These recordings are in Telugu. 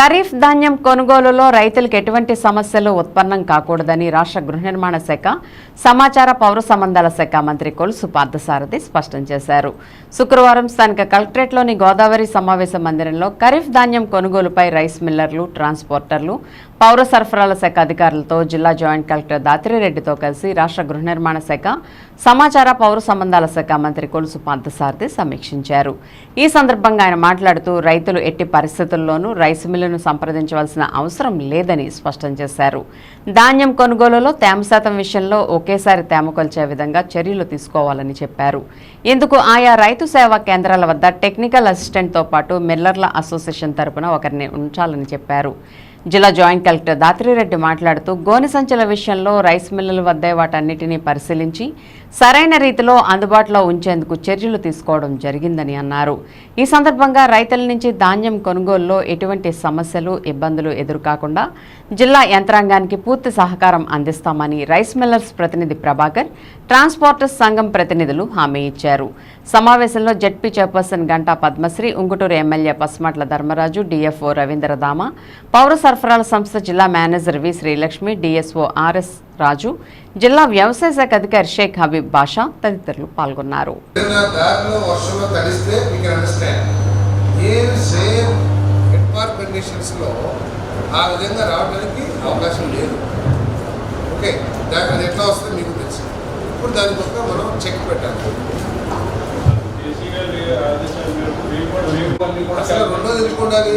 ఖరీఫ్ ధాన్యం కొనుగోలులో రైతులకు ఎటువంటి సమస్యలు ఉత్పన్నం కాకూడదని రాష్ట్ర గృహ నిర్మాణ శాఖ సమాచార పౌర సంబంధాల శాఖ మంత్రి కొలుసు పార్థసారథి స్పష్టం చేశారు. శుక్రవారం స్థానిక కలెక్టరేట్లోని గోదావరి సమావేశ మందిరంలో ఖరీఫ్ ధాన్యం కొనుగోలుపై రైస్ మిల్లర్లు ట్రాన్స్పోర్టర్లు పౌర సరఫరాల శాఖ అధికారులతో జిల్లా జాయింట్ కలెక్టర్ దాత్రిరెడ్డితో కలిసి రాష్ట్ర గృహ నిర్మాణ శాఖ సమాచార పౌర సంబంధాల శాఖ మంత్రి కొలుసు పార్థసారథి సమీక్షించారు. ఈ సందర్భంగా ఆయన మాట్లాడుతూ రైతులు ఎట్టి పరిస్థితుల్లోనూ రైస్ మిల్లు మిల్లును సంప్రదించవలసిన అవసరం లేదని స్పష్టం చేశారు. ధాన్యం కొనుగోలులో తేమ శాతం విషయంలో ఒకేసారి తేమ కొల్చే విధంగా చర్యలు తీసుకోవాలని చెప్పారు. ఇందుకు ఆయా రైతు సేవా కేంద్రాల వద్ద టెక్నికల్ అసిస్టెంట్తో పాటు మిల్లర్ల అసోసియేషన్ తరపున ఒకరిని ఉంచాలని చెప్పారు. జిల్లా జాయింట్ కలెక్టర్ దాత్రిరెడ్డి మాట్లాడుతూ గోనె సంచుల విషయంలో రైస్ మిల్లుల వద్దే వాటన్నిటినీ పరిశీలించి సరైన రీతిలో అందుబాటులో ఉంచేందుకు చర్యలు తీసుకోవడం జరిగిందని అన్నారు. ఈ సందర్భంగా రైతుల నుంచి ధాన్యం కొనుగోలులో ఎటువంటి సమస్యలు ఇబ్బందులు ఎదురుకాకుండా జిల్లా యంత్రాంగానికి పూర్తి సహకారం అందిస్తామని రైస్ మిల్లర్స్ ప్రతినిధి ప్రభాకర్ ట్రాన్స్పోర్టర్స్ సంఘం ప్రతినిధులు హామీ ఇచ్చారు. సమావేశంలో ZP chairperson Ganta Padmasri Unguturu MLA Pasmatla Dharmaraju DFO Ravindradhama పౌర సరఫరాల సంస్థ జిల్లా manager V Srilakshmi DSO RS Raju జిల్లా వ్యవసాయ శాఖ అధికారి షేక్ హబీబ్ బాషా తదితరులు పాల్గొన్నారు. ఏదైనా దారిలో వర్షంలో తడిస్తే we can understand a same హెడ్పార్ కండిషన్స్లో ఆ విధంగా రావడానికి అవకాశం లేదు. ఓకే దానికి అది ఎట్లా వస్తుందో మీకు తెలుసు. ఇప్పుడు దాని పక్క మనం చెక్ పెట్టాలి. అసలు రెండోది ఎందుకు ఉండాలి?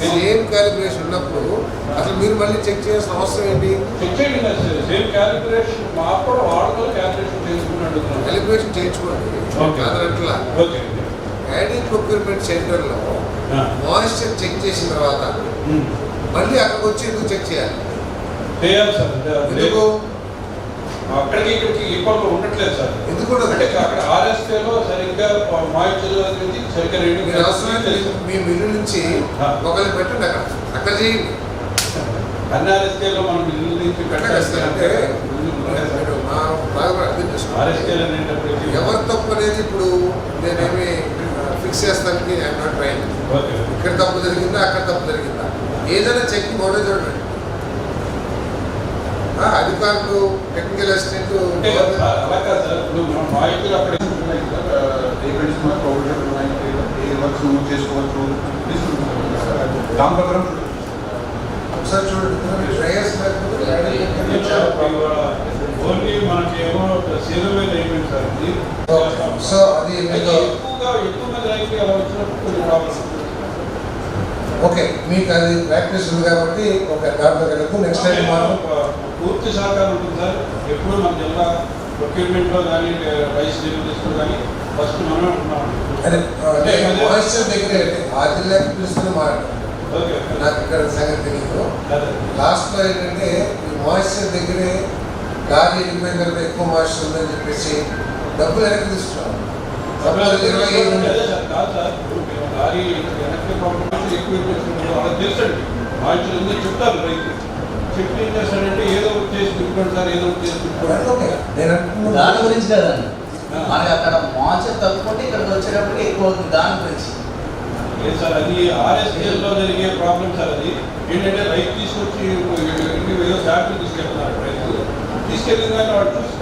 సేమ్ క్యాలిబ్రేషన్ ఉన్నప్పుడు అసలు మీరు మళ్ళీ చెక్ చేయాల్సిన అవసరం ఏంటి? క్యాలిబ్రేషన్ చేయించుకోండి. కాదనట్లా ప్యాడీ ప్రొక్యూర్మెంట్ సెంటర్లో మాయిశ్చర్ చెక్ చేసిన తర్వాత మళ్ళీ అక్కడికి వచ్చి ఎందుకు చెక్ చేయాలి? ఎందుకు? అక్కడికి ఇక్కడికి ఈక్వల్ ఉండట్లేదు సార్. అంటే అక్కడ RSK లో సరిగ్గా మాయిశ్చర్ అనేది సరిగ్గా రీడింగ్ మీరు అవసరమైతే మీ మిల్లు నుంచి ఒకరిని పెట్టండి అక్కడ. అక్కడ చేయండి అన్ని RSK లో మనం ఇల్లు నుంచి మీరు మా బాగా అర్థం చేసుకోండి. RSK లో అనేటప్పటికి ఎవరి తప్పు అనేది ఇప్పుడు నేనేమి ఫిక్స్ చేస్తానికి ఐఎమ్ నాట్ ట్రైన్ ఇక్కడ తప్పు జరిగిందా అక్కడ తప్పు జరిగిందా? ఏదైనా చెక్ ఒకటే చూడండి. అధికారులు టెక్నికల్ అసిస్టెంట్ మాయిశ్చర్ అక్కడ దాని ప్రకారం ఒకసారి చూడండి డ్రైయర్స్ ఓన్లీ మనకేమో సీజన్ మీద అయిపోయింది సార్. సో అది మీకు ఓకే. మీకు అది ప్రాక్టీస్ ఉంది కాబట్టి ఒక దాంట్లో నెక్స్ట్ టైం మనం పూర్తి సహకారం ఉంటుంది సార్. ఎప్పుడు మన జిల్లా ప్రొక్యూర్మెంట్లో కానీ రైస్ డెలివరీస్లో కానీ ఫస్ట్ మనమే ఉంటున్నాం. అదే మాయిశ్చర్ దగ్గరే ఆ జిల్లాకి పిలుస్తున్న మాట ఓకే నాకు ఇక్కడ సంగతి తెలియదు లాస్ట్లో ఏంటంటే ఈ మాయిశ్చర్ దగ్గరే గాలి వెళ్ళిపోయిన తర్వాత ఎక్కువ మాయిశ్చర్ ఉందని చెప్పేసి డబ్బులు వెనక్కి తీసుకున్నాం. లారీ వెనక్కి పంపించి ఎక్కువ వాళ్ళకి తెలుసండి. మాయిశ్చర్ ఉంది చెప్తారు రైతు చెప్పి ఏం చేస్తారంటే ఏదో ఒకటి చేసి పెట్టుకోండి సార్ ఏదో ఒకటి చేసి పెట్టుకోండి నేను దాని గురించి కదండి మనకి అక్కడ మాంచర్ తప్పుకుంటే ఇక్కడికి వచ్చేటప్పటికి ఎక్కువ అవుతుంది దాని గురించి. లేదు సార్ అది ఆర్ఎస్కేఎల్లో జరిగే ప్రాబ్లం సార్ అది. ఏంటంటే రైతు తీసుకొచ్చి ఏదో ఫ్యాక్టరీ తీసుకెళ్తున్నారు రైతు. తీసుకెళ్ళిన కానీ వాడు చూసి